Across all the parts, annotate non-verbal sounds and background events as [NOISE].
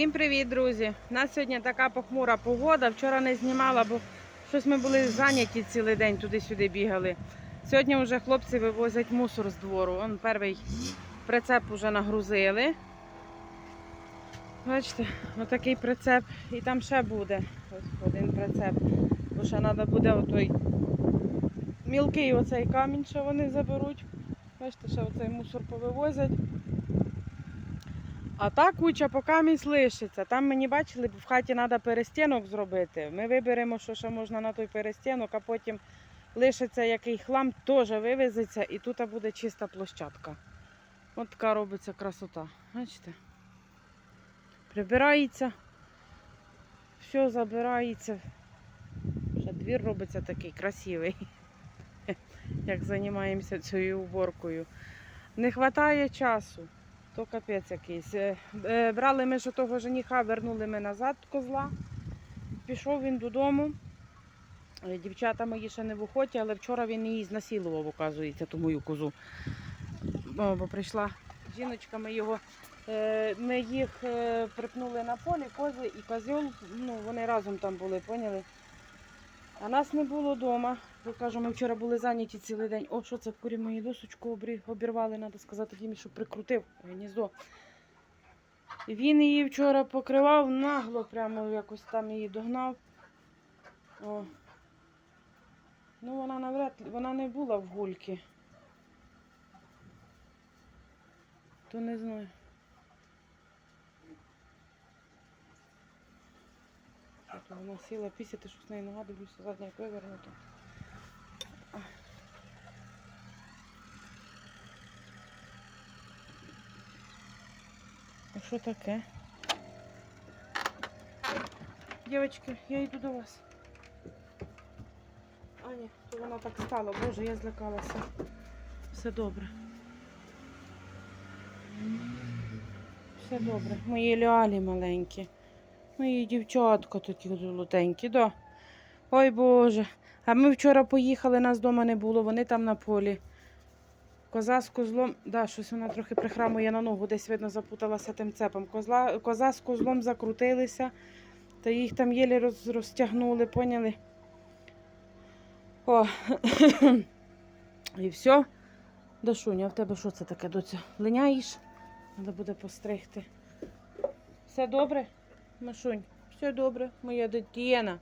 Всім привіт, друзі! У нас сьогодні така похмура погода. Вчора не знімала, бо щось ми були зайняті цілий день, туди-сюди бігали. Сьогодні вже хлопці вивозять мусор з двору. Он перший прицеп вже нагрузили. Бачите, отакий прицеп. І там ще буде ось один прицеп. Бо ще треба буде отой мілкий оцей камінь, що вони заберуть. Бачите, ще оцей мусор повивозять. А та куча поки місць лишиться. Там мені бачили, в хаті треба перестінок зробити. Ми виберемо, що ще можна на той перестінок, а потім лишиться який хлам, теж вивезеться і тут буде чиста площадка. От така робиться красота. Бачите? Прибирається, все забирається. Ще двір робиться такий красивий, [LAUGHS] як займаємося цією уборкою. Не вистачає часу. То капець якийсь. Е, е, Брали ми ж того жениха, вернули ми назад козла. Пішов він додому. Е, Дівчата мої ще не в охоті, але вчора він її знасилував, оказується, ту мою козу. Бо, прийшла жіночка, ми його. Ми їх припнули на полі, кози і козьол, ну вони разом там були, поняли? А нас не було вдома. Бо кажу, ми вчора були зайняті цілий день. О, що це курі мої досочку обірвали, треба сказати Дімі, щоб прикрутив гніздо. Він її вчора покривав нагло, прямо якось там її догнав. О. Ну, вона навряд вона не була в гульки. То не знаю. То вона сіла пісяти, що з нею нога дивлюся, задня як вивернута. А що таке? Дівчатки, я йду до вас. А ні, то вона так стала. Боже, я злякалася. Все добре. Все добре. Мої лялі маленькі. Мої дівчатка такі золотенькі, да. Ой Боже. А ми вчора поїхали, нас вдома не було, вони там на полі. Коза з козлом, да, щось вона трохи прихрамує на ногу, десь видно запуталася тим цепом. Козла, коза з козлом закрутилися, та їх там єлі роз, розтягнули, поняли? О, і все. Дашуня, в тебе що це таке, доця? Линяєш? Треба буде постригти. Все добре, Машунь? Все добре, моя дитина.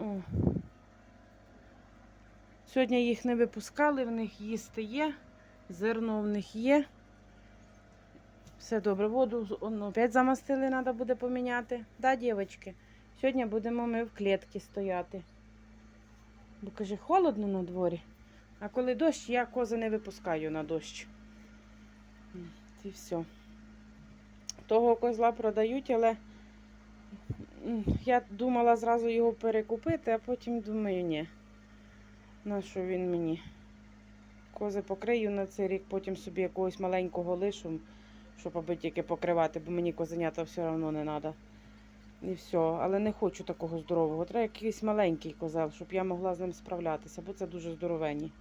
О. Сьогодні їх не випускали, в них їсти є, зерно в них є. Все добре, воду опять замастили, треба буде поміняти. Да, дівчатки? Сьогодні будемо ми в клітці стояти. Бо каже, холодно на дворі. А коли дощ, я кози не випускаю на дощ. І все. Того козла продають, але я думала зразу його перекупити, а потім думаю, ні. На що він мені? Кози покрию на цей рік, потім собі якогось маленького лишу, щоб аби тільки покривати, бо мені козенята все одно не треба. І все. Але не хочу такого здорового. Треба якийсь маленький козел, щоб я могла з ним справлятися, бо це дуже здоровенні.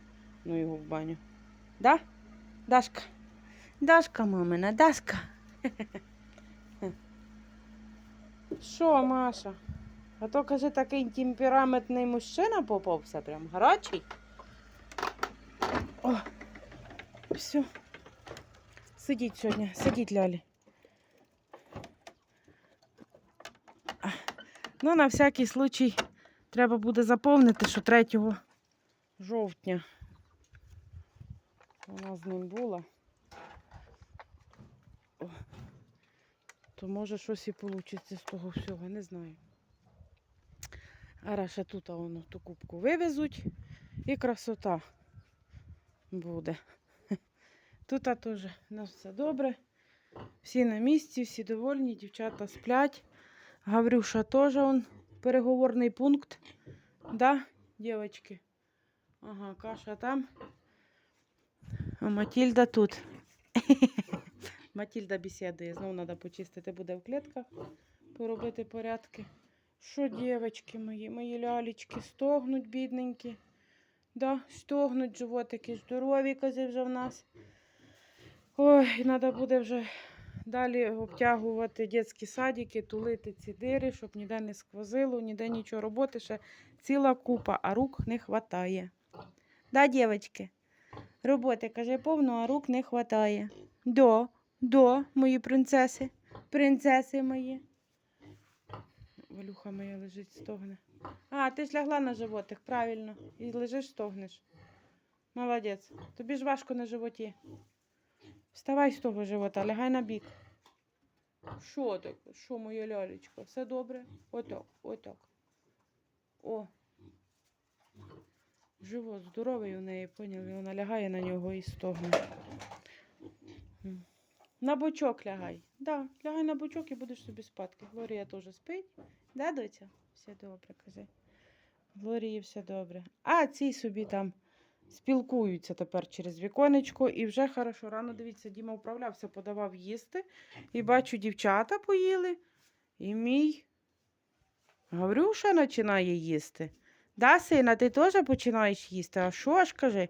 Ну його в баню. Да? Дашка? Дашка, мамина, Дашка. [LAUGHS] Що, Маша? А то, каже, такий темпераментний мужчина попався, прям гарячий. О, все. Сидіть сьогодні, сидіть, Лялі. Ну, на всякий случай треба буде заповнити, що 3 жовтня вона з ним була. То може щось і вийде з того всього, не знаю. А ще тут воно ту кубку вивезуть і красота буде. [LAUGHS] Тут теж у нас все добре. Всі на місці, всі довольні, дівчата сплять. Гаврюша теж он переговорний пункт. Да, дівчатки? Ага, каша там. А Матільда тут. [LAUGHS] Матільда бесідує. Знову треба почистити буде в клітках, поробити порядки. Що, дівчатки мої, мої лялечки, стогнуть, бідненькі. Да, стогнуть животики, здорові кози вже в нас. Ой, треба буде вже Далі обтягувати дитячі садики, тулити ці дири, щоб ніде не сквозило, ніде нічого роботи, ще ціла купа, а рук не хватає. Да, дівчатки? Роботи, каже, повно, а рук не хватає. До, до, мої принцеси, принцеси мої. Валюха моя лежить, стогне. А, ти ж лягла на животик, правильно. І лежиш, стогнеш. Молодець. Тобі ж важко на животі. Вставай з того живота, лягай на бік. Що таке? Що моя лялечка? Все добре? Отак, отак. О. Живот здоровий у неї, поняли? Вона лягає на нього і стогне. На бочок лягай. Да, лягай на бочок і будеш собі спадки. Глорія теж спить. Да, доця? Все добре, кажи. Глорії все добре. А ці собі там спілкуються тепер через віконечко і вже хорошо. Рано дивіться, Діма вправлявся, подавав їсти. І бачу, дівчата поїли. І мій Гаврюша починає їсти. Да, сина, ти теж починаєш їсти. А що ж кажи?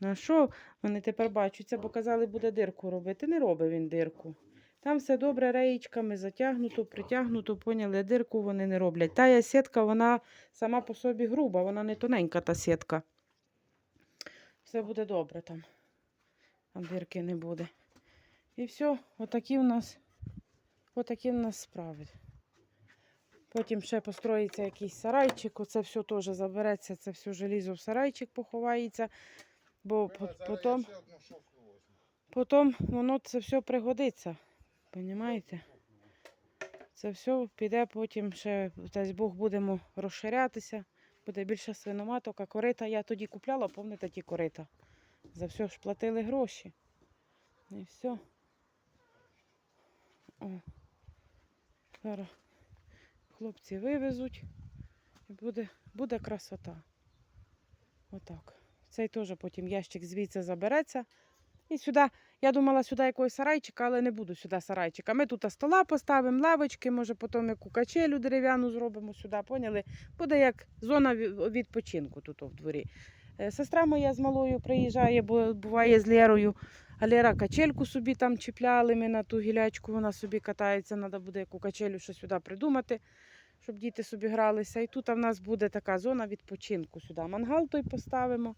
На що вони тепер бачаться, бо казали, буде дирку робити. Не робить він дирку. Там все добре реєчками затягнуто, притягнуто, поняли, дирку вони не роблять. Тая сітка, вона сама по собі груба, вона не тоненька та сітка. Все буде добре там. Там дирки не буде. І все, отакі в нас, отакі в нас справи. Потім ще построїться якийсь сарайчик, оце все теж забереться, це все желізо в сарайчик поховається, бо по- потім, потім воно це все пригодиться. Понімаєте? Це все піде потім ще, дасть Бог, будемо розширятися, буде більше свиноматок, а корита я тоді купляла, пам'ятаєте ті корита. За все ж платили гроші. І все. О. Зараз хлопці вивезуть і буде, буде красота. Отак. Цей теж потім ящик звідси забереться. І сюди, я думала, сюди якогось сарайчика, але не буду сюди сарайчика. Ми тут стола поставимо, лавочки, може потім яку качелю дерев'яну зробимо сюди, поняли? Буде як зона відпочинку тут в дворі. Е, Сестра моя з малою приїжджає, бо буває з Лєрою. А Лера качельку собі там чіпляли ми на ту гілячку, вона собі катається, треба буде яку качелю ще сюди придумати, щоб діти собі гралися. І тут в нас буде така зона відпочинку сюди. Мангал той поставимо,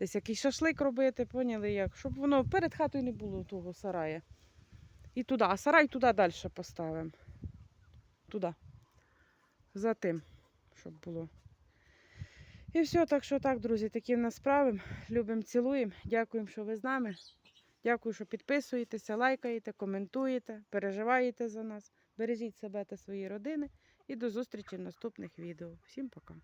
десь якийсь шашлик робити, поняли як, щоб воно перед хатою не було того сарая. І туди, а сарай туди далі поставимо. Туди. За тим, щоб було. І все, так що так, друзі, такі в нас справи. Любимо, цілуємо. Дякуємо, що ви з нами. Дякую, що підписуєтеся, лайкаєте, коментуєте, переживаєте за нас. Бережіть себе та свої родини. І до зустрічі в наступних відео. Всім пока!